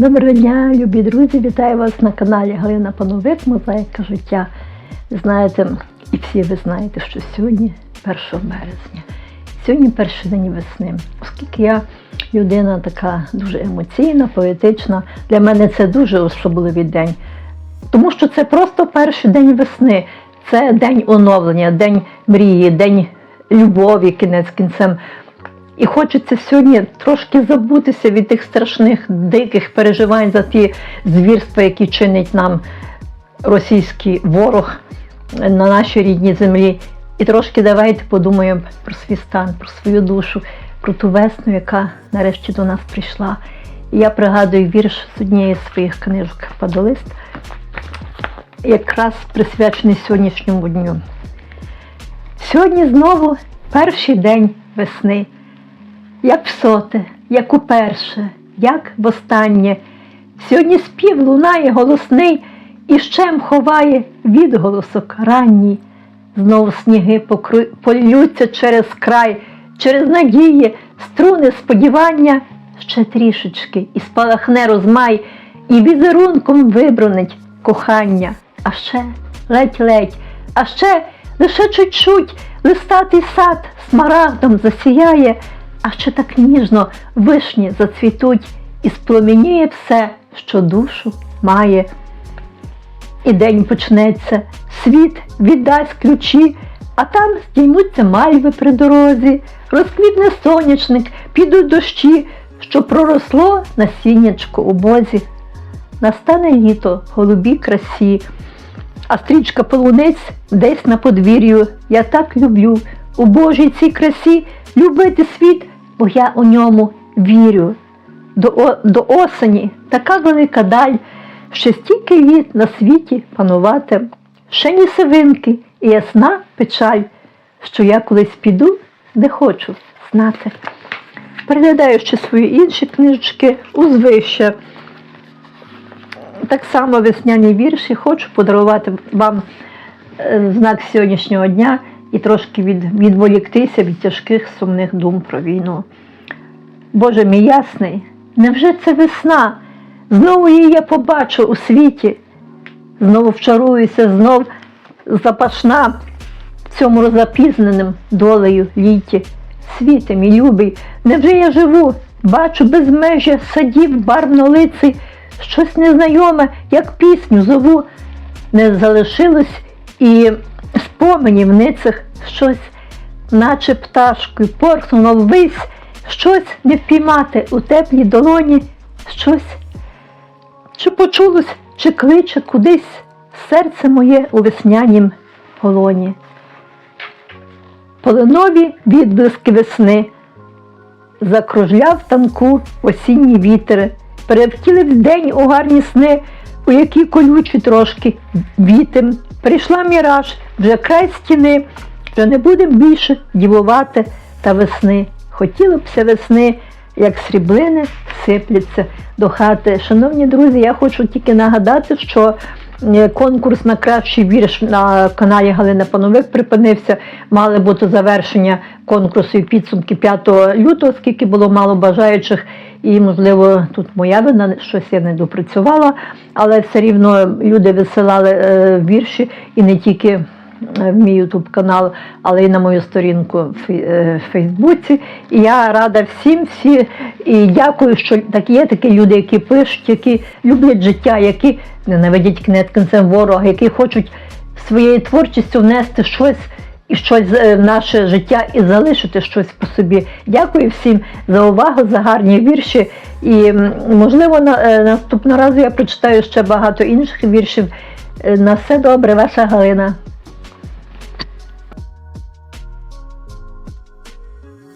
Доброго дня, любі друзі! Вітаю вас на каналі Галина Пановик, Мозаїка життя. Знаєте, і всі ви знаєте, що сьогодні 1 березня. Сьогодні перший день весни. Оскільки я людина така дуже емоційна, поетична, для мене це дуже особливий день. Тому що це просто перший день весни, це день оновлення, день мрії, день любові, кінець кінцем. І хочеться сьогодні трошки забутися від тих страшних диких переживань за ті звірства, які чинить нам російський ворог на нашій рідній землі. І трошки давайте подумаємо про свій стан, про свою душу, про ту весну, яка нарешті до нас прийшла. І я пригадую вірш з однієї з своїх книжок Падолист, якраз присвячений сьогоднішньому дню. Сьогодні знову перший день весни як всоте, як уперше, як востаннє. Сьогодні спів лунає голосний і щем ховає відголосок ранній. Знов сніги покру... полються через край, через надії, струни сподівання, ще трішечки, і спалахне розмай, і візерунком вибронить кохання, а ще ледь-ледь, а ще лише чуть-чуть листатий сад смарагдом засіяє а ще так ніжно вишні зацвітуть і спламеніє все, що душу має. І день почнеться, світ віддасть ключі, а там здіймуться мальви при дорозі, розквітне сонячник, підуть дощі, що проросло насіннячко у бозі. Настане літо, голубі красі, а стрічка полуниць десь на подвір'ю. Я так люблю у Божій цій красі любити світ, бо я у ньому вірю. До, до осені така велика даль, що стільки літ на світі панувати, ще ні сивинки і ясна печаль, що я колись піду, де хочу знати. Переглядаю ще свої інші книжечки узвище. Так само весняні вірші хочу подарувати вам е, знак сьогоднішнього дня і трошки від, відволіктися від тяжких сумних дум про війну. Боже мій ясний, невже це весна? Знову її я побачу у світі, знову вчаруюся, знов запашна в цьому розапізненим долею літі. Світе, мій любий, невже я живу, бачу безмежя садів барвнолиций, щось незнайоме, як пісню зову, не залишилось і споменів ницих щось, наче пташкою, порхнуло ввись, щось не впіймати у теплій долоні, щось, чи почулось, чи кличе кудись серце моє у веснянім полоні. Полинові відблиски весни, закружляв танку осінній вітер, перевтілив день у гарні сни, у які колючі трошки вітим. Прийшла міраж, вже край стіни, вже не будемо більше дівувати та весни. Хотілося б весни, як сріблини сипляться до хати. Шановні друзі, я хочу тільки нагадати, що конкурс на кращий вірш на каналі Галина Пановик припинився. Мали бути завершення конкурсу і підсумки 5 лютого, скільки було мало бажаючих. І, можливо, тут моя вина, щось я не допрацювала, але все рівно люди висилали е, вірші і не тільки е, в мій ютуб канал, але й на мою сторінку е, в Фейсбуці. І я рада всім, всі і дякую, що так є такі люди, які пишуть, які люблять життя, які ненавидять кінець кінцем ворога, які хочуть своєю творчістю внести щось і щось е, в наше життя і залишити щось по собі. Дякую всім за увагу, за гарні вірші. І можливо на, е, наступного разу я прочитаю ще багато інших віршів. Е, На все добре, ваша Галина.